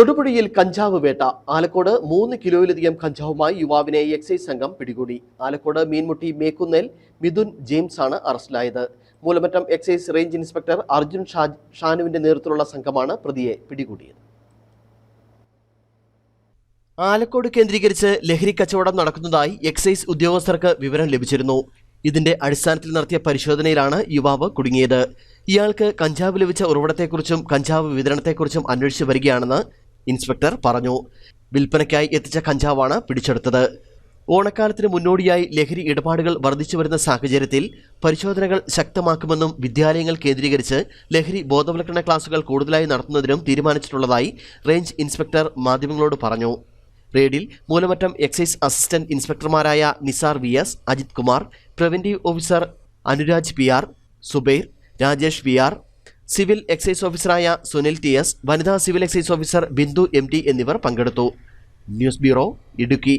തൊടുപുഴയിൽ കഞ്ചാവ് വേട്ട. ആലക്കോട് മൂന്ന് കിലോയിലധികം കഞ്ചാവുമായി യുവാവിനെ എക്സൈസ് സംഘം പിടികൂടി. ആലക്കോട് മീൻമുട്ടി മേക്കുന്നേൽ മിഥുൻ ജെയിംസ് ആണ് അറസ്റ്റിലായത്. Moolamattom excise range inspector Arjun ഷാനുവിന്റെ നേതൃത്വത്തിലുള്ള സംഘമാണ് പ്രതിയെ പിടികൂടിയത്. ആലക്കോട് കേന്ദ്രീകരിച്ച് ലഹരി കച്ചവടം നടക്കുന്നതായി എക്സൈസ് ഉദ്യോഗസ്ഥർക്ക് വിവരം ലഭിച്ചിരുന്നു. ഇതിന്റെ അടിസ്ഥാനത്തിൽ നടത്തിയ പരിശോധനയിലാണ് യുവാവ് കുടുങ്ങിയത്. ഇയാൾക്ക് കഞ്ചാവ് ലഭിച്ച ഉറവിടത്തെക്കുറിച്ചും കഞ്ചാവ് വിതരണത്തെക്കുറിച്ചും അന്വേഷിച്ചു വരികയാണെന്ന് ഇൻസ്പെക്ടർ പറഞ്ഞു. വിൽപ്പനയ്ക്കായി എത്തിച്ച കഞ്ചാവാണ് പിടിച്ചെടുത്തത്. ഓണക്കാലത്തിന് മുന്നോടിയായി ലഹരി ഇടപാടുകൾ വർദ്ധിച്ചു വരുന്ന സാഹചര്യത്തിൽ പരിശോധനകൾ ശക്തമാക്കുമെന്നും വിദ്യാലയങ്ങൾ കേന്ദ്രീകരിച്ച് ലഹരി ബോധവൽക്കരണ ക്ലാസുകൾ കൂടുതലായി നടത്തുന്നതിനും തീരുമാനിച്ചിട്ടുള്ളതായി റേഞ്ച് ഇൻസ്പെക്ടർ മാധ്യമങ്ങളോട് പറഞ്ഞു. റെയ്ഡിൽ Moolamattom excise assistant ഇൻസ്പെക്ടർമാരായ Nisar V S Ajith Kumar preventive officer Anuraj P R Zubair Rajesh V R civil excise ഓഫീസറായ സുനിൽ ടി എസ് വനിതാ civil excise officer Bindu M എന്നിവർ പങ്കെടുത്തു. News bureau Idukki.